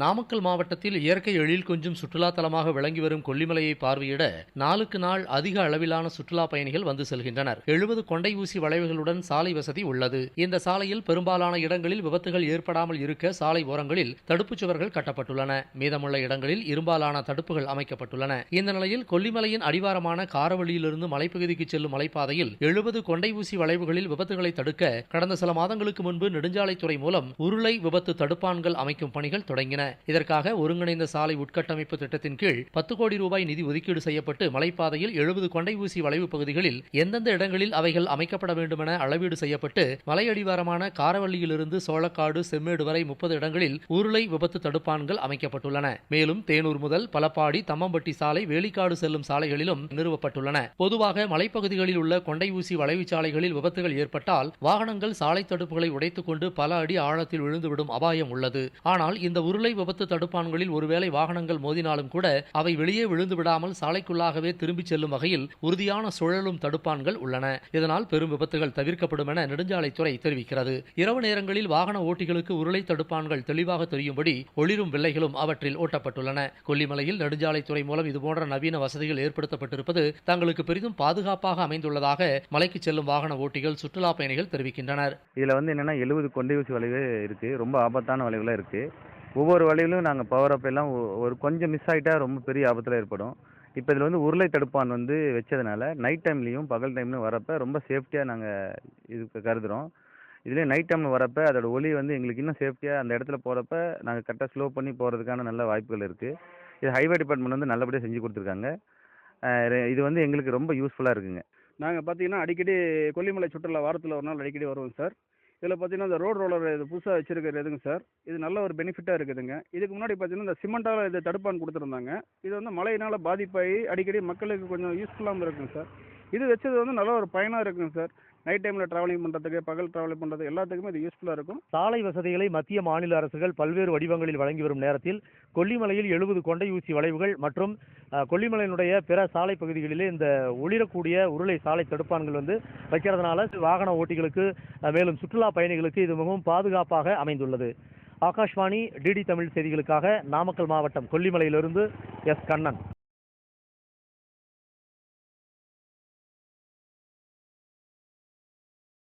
நாமக்கல் மாவட்டத்தில் இயற்கை எழில் கொஞ்சம் சுற்றுலா தலமாக விளங்கி வரும் கொல்லிமலையை பார்வையிட நாளுக்கு நாள் அதிக அளவிலான சுற்றுலா பயணிகள் வந்து செல்கின்றனர். எழுபது கொண்டை ஊசி வளைவுகளுடன் சாலை வசதி உள்ளது. இந்த சாலையில் பெரும்பாலான இடங்களில் விபத்துகள் ஏற்படாமல் இருக்க சாலை ஓரங்களில் தடுப்புச் சுவர்கள் கட்டப்பட்டுள்ளன. மீதமுள்ள இடங்களில் இரும்பாலான தடுப்புகள் அமைக்கப்பட்டுள்ளன. இந்த நிலையில் கொல்லிமலையின் அடிவாரமான காரவழியிலிருந்து மலைப்பகுதிக்கு செல்லும் மலைப்பாதையில் எழுபது கொண்டை ஊசி வளைவுகளில் விபத்துகளை தடுக்க கடந்த சில மாதங்களுக்கு முன்பு நெடுஞ்சாலைத்துறை மூலம் உருளை விபத்து தடுப்பான்கள் அமைக்கும் பணிகள் தொடங்கின. இதற்காக ஒருங்கிணைந்த சாலை உட்கட்டமைப்பு திட்டத்தின் கீழ் பத்து கோடி ரூபாய் நிதி ஒதுக்கீடு செய்யப்பட்டு மலைப்பாதையில் எழுபது கொண்டை ஊசி வளைவு பகுதிகளில் எந்தெந்த இடங்களில் அவைகள் அமைக்கப்பட வேண்டுமென அளவீடு செய்யப்பட்டு மலையடிவாரமான காரவள்ளியிலிருந்து சோளக்காடு செம்மேடு வரை முப்பது இடங்களில் உருளை விபத்து தடுப்பான்கள் அமைக்கப்பட்டுள்ளன. மேலும் தேனூர் முதல் பலப்பாடி தம்மம்பட்டி சாலை வேலிக்காடு செல்லும் சாலைகளிலும் நிறுவப்பட்டுள்ளன. பொதுவாக மலைப்பகுதிகளில் உள்ள கொண்டை ஊசி வளைவு சாலைகளில் விபத்துகள் ஏற்பட்டால் வாகனங்கள் சாலை தடுப்புகளை உடைத்துக் கொண்டு பல அடி ஆழத்தில் விழுந்துவிடும் அபாயம் உள்ளது. ஆனால் இந்த உருளை விபத்து தடுப்பான்களில் ஒருவேளை வாகனங்கள் மோதினாலும் கூட அவை வெளியே விழுந்து விடாமல் சாலைக்குள்ளாகவே திரும்பிச் செல்லும் வகையில் உறுதியான சுழலும் தடுப்பான்கள் உள்ளன. இதனால் பெரும் விபத்துகள் தவிர்க்கப்படும் என நெடுஞ்சாலைத்துறை தெரிவிக்கிறது. இரவு நேரங்களில் வாகன ஓட்டிகளுக்கு உருளை தடுப்பான்கள் தெளிவாக தெரியும்படி ஒளிரும் வில்லைகளும் அவற்றில் ஓட்டப்பட்டுள்ளன. கொல்லிமலையில் நெடுஞ்சாலைத்துறை மூலம் இதுபோன்ற நவீன வசதிகள் ஏற்படுத்தப்பட்டிருப்பது தங்களுக்கு பெரிதும் பாதுகாப்பாக அமைந்துள்ளதாக மலைக்கு செல்லும் வாகன ஓட்டிகள் சுற்றுலா பயணிகள் தெரிவிக்கின்றனர். இதில் வந்து என்னென்னா எழுபது கொண்டை ஊசி வளைவு இருக்கு. ரொம்ப ஆபத்தான வளைவுல இருக்கு. ஒவ்வொரு வழியிலும் நாங்கள் பவர் அப் எல்லாம் ஒ- ஒரு கொஞ்சம் மிஸ் ஆகிட்டா ரொம்ப பெரிய ஆபத்தில் ஏற்படும். இப்போ இதில் வந்து உருளை தடுப்பான் வந்து வச்சதுனால நைட் டைம்லேயும் பகல் டைம்லையும் வரப்போ ரொம்ப சேஃப்டியாக நாங்கள் இது கருதுகிறோம் இதுலேயே நைட் டைமில் வரப்போ அதோட ஒளி வந்து எங்களுக்கு இன்னும் சேஃப்டியாக அந்த இடத்துல போகிறப்ப நாங்கள் கரெக்டாக ஸ்லோ பண்ணி போகிறதுக்கான நல்ல வாய்ப்புகள் இருக்குது இது ஹைவே டிபார்ட்மெண்ட் வந்து நல்லபடியாக செஞ்சு கொடுத்துருக்காங்க. இது வந்து எங்களுக்கு ரொம்ப யூஸ்ஃபுல்லாக இருக்குங்க. நாங்கள் பார்த்தீங்கன்னா அடிக்கடி கொல்லிமலை சுற்றுலா வாரத்தில் ஒரு நாள் அடிக்கடி வருவோம் சார். இதில் பார்த்தீங்கன்னா இந்த ரோடு ரோலர் இது புதுசாக வச்சிருக்கிற எதுங்க சார்? இது நல்ல ஒரு பெனிஃபிட்டாக இருக்குதுங்க. இதுக்கு முன்னாடி பார்த்தீங்கன்னா இந்த சிமெண்டால் இது தடுப்பான் கொடுத்துருந்தாங்க. இது வந்து மழையினால் பாதிப்பாகி அடிக்கடி மக்களுக்கு கொஞ்சம் யூஸ்ஃபுல்லாகவும் இருக்குங்க சார். இது வச்சது வந்து நல்ல ஒரு பயனாக இருக்குங்க சார். நைட் டைமில் ட்ராவலிங் பண்ணுறதுக்கு பகல் ட்ராவலிங் பண்ணுறது எல்லாத்துக்குமே இது யூஸ்ஃபுல்லாக இருக்கும். சாலை வசதிகளை மத்திய மாநில அரசுகள் பல்வேறு வடிவங்களில் வழங்கி வரும் நேரத்தில் கொல்லிமலையில் எழுபது கொண்டை ஊசி வளைவுகள் மற்றும் கொல்லிமலையினுடைய பிற சாலை பகுதிகளிலே இந்த ஒளிரக்கூடிய உருளை சாலை தடுப்பான்கள் வந்து வைக்கிறதுனால வாகன ஓட்டிகளுக்கு மேலும் சுற்றுலா பயணிகளுக்கு இது மிகவும் பாதுகாப்பாக அமைந்துள்ளது. ஆகாஷ்வாணி டிடி தமிழ் செய்திகளுக்காக நாமக்கல் மாவட்டம் கொல்லிமலையிலிருந்து எஸ் கண்ணன்.